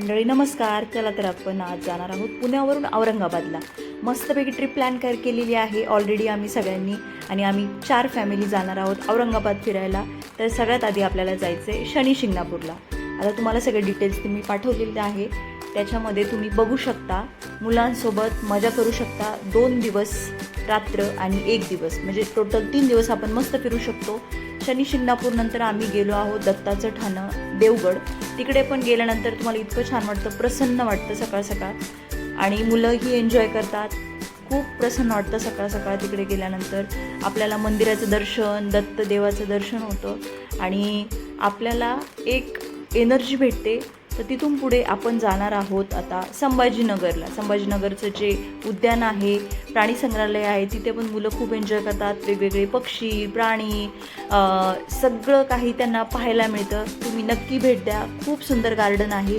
मंडळी नमस्कार. चला तर आपण आज जाणार आहोत पुण्यावरून औरंगाबादला. मस्तपैकी ट्रिप प्लॅन कर केलेली आहे. ऑलरेडी आम्ही सगळ्यांनी आणि आम्ही चार फॅमिली जाणार आहोत औरंगाबाद फिरायला. तर सगळ्यात आधी आपल्याला जायचं आहे शनी शिंगणापूरला. आता तुम्हाला सगळे डिटेल्स तुम्ही पाठवलेले आहे. त्याच्यामध्ये तुम्ही बघू शकता मुलांसोबत मजा करू शकता. दोन दिवस रात्र आणि एक दिवस. म्हणजे टोटल तीन दिवस आपण मस्त फिरू शकतो. शनी शिंगणापूरनंतर आम्ही गेलो आहोत दत्ताचं ठाणं देवगड. तिकडे पण गेल्यानंतर तुम्हाला इतकं छान वाटतं प्रसन्न वाटतं सकाळ सकाळ. आणि मुलंही एन्जॉय करतात. खूप प्रसन्न वाटतं सकाळ सकाळ तिकडे गेल्यानंतर. आपल्याला मंदिराचं दर्शन दत्त देवाचं दर्शन होतं. आणि आपल्याला एक एनर्जी भेटते. तर तिथून पुढे आपण जाणार आहोत आता संभाजीनगरला. संभाजीनगरचं जे उद्यान आहे प्राणी संग्रहालय आहे तिथे पण मुलं खूप एन्जॉय करतात. वेगवेगळे पक्षी प्राणी सगळं काही त्यांना पाहायला मिळतं. तुम्ही नक्की भेट द्या. खूप सुंदर गार्डन आहे.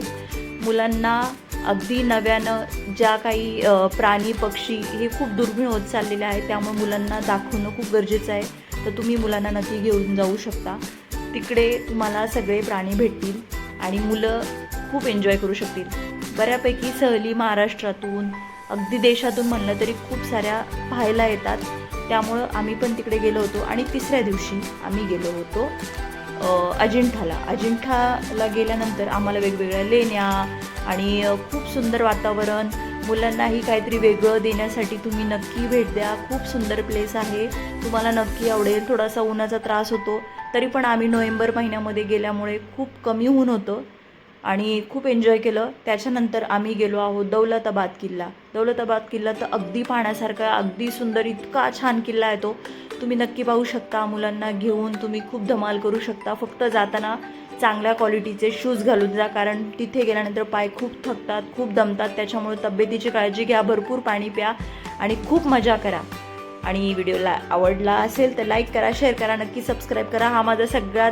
मुलांना अगदी नव्यानं ज्या काही प्राणी पक्षी हे खूप दुर्मिळ होत चाललेले आहे त्यामुळे मुलांना दाखवणं खूप गरजेचं आहे. तर तुम्ही मुलांना नक्की घेऊन जाऊ शकता. तिकडे तुम्हाला सगळे प्राणी भेटतील आणि मुलं खूप एन्जॉय करू शकतील. बऱ्यापैकी सहली महाराष्ट्रातून अगदी देशातून म्हणलं तरी खूप साऱ्या पाहायला येतात. त्यामुळं आम्ही पण तिकडे गेलो होतो आणि तिसऱ्या दिवशी आम्ही गेलो होतो अजिंठाला. अजिंठाला गेल्यानंतर आम्हाला वेगवेगळ्या लेण्या आणि खूप सुंदर वातावरण. मुलांनाही काहीतरी वेगळं देण्यासाठी तुम्ही नक्की भेट द्या. खूप सुंदर प्लेस आहे. तुम्हाला नक्की आवडेल. थोडासा उन्हाचा त्रास होतो. तरी पण आम्ही नोव्हेंबर महिन्यामध्ये गेल्यामुळे खूप कमी ऊन होतं. आणि खूप एन्जॉय केलं. त्याच्यानंतर आम्ही गेलो आहोत दौलताबाद किल्ला. दौलताबाद किल्ला तर अगदी पाहण्यासारखा अगदी सुंदर इतका छान किल्ला आहे तो. तुम्ही नक्की पाहू शकता. मुलांना घेऊन तुम्ही खूप धमाल करू शकता. फक्त जाताना चांगल्या क्वालिटीचे शूज घालून जा. कारण तिथे गेल्यानंतर पाय खूप थकतात खूप दमतात. त्याच्यामुळे तब्येतीची काळजी घ्या भरपूर पाणी प्या आणि खूप मजा करा. आणि व्हिडिओला आवडला असेल तर लाईक करा शेअर करा. नक्की सबस्क्राईब करा. हा माझा सगळ्यात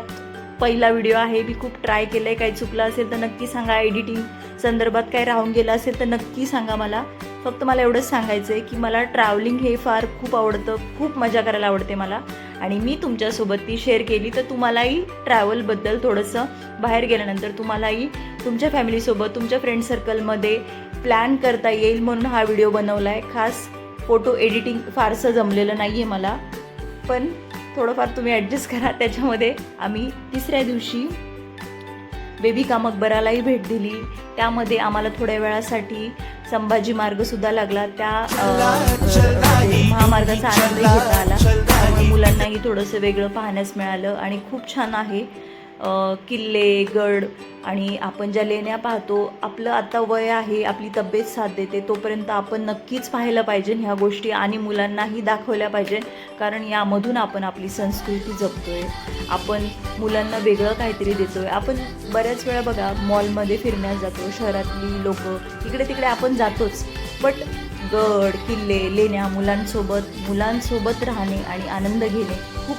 पहिला व्हिडिओ आहे मी खूप ट्राय केलं आहे काही चुकलं असेल तर नक्की सांगा. एडिटिंग संदर्भात काय राहून गेलं असेल तर नक्की सांगा मला. फक्त मला एवढंच सांगायचं आहे की मला ट्रॅव्हलिंग हे फार खूप आवडतं. खूप मजा करायला आवडते मला. आणि मी तुमच्यासोबत ती शेअर केली तर तुम्हालाही ट्रॅव्हलबद्दल थोडंसं बाहेर गेल्यानंतर तुम्हालाही तुमच्या फॅमिलीसोबत तुमच्या फ्रेंड सर्कलमध्ये प्लॅन करता येईल म्हणून हा व्हिडिओ बनवला आहे खास फोटो एडिटिंग फारसं जमलेलं नाही आहे मला. पण थोडंफार तुम्ही ॲडजस्ट करा. त्याच्यामध्ये आम्ही तिसऱ्या दिवशी बेबी का मकबरालाही भेट दिली. त्यामध्ये आम्हाला थोड्या वेळासाठी संभाजी मार्गसुद्धा लागला. त्या महामार्गाचा आनंदही घेता आला. त्यामुळे मुलांनाही थोडंसं वेगळं पाहण्यास मिळालं आणि खूप छान आहे. किल्ले गड आणि आपण ज्या लेण्या पाहतो आपलं आता वय आहे आपली तब्येत साथ देते तोपर्यंत आपण नक्कीच पाहायला पाहिजे ह्या गोष्टी आणि मुलांनाही दाखवल्या पाहिजे. कारण यामधून आपण आपली संस्कृती जपतोय. आपण मुलांना वेगळं काहीतरी देतोय. आपण बऱ्याच वेळा बघा मॉलमध्ये फिरण्यास जातो शहरातली लोक इकडे तिकडे आपण जातोच. बट गड किल्ले लेण्या मुलांसोबत मुलांसोबत राहणे आणि आनंद घेणे खूप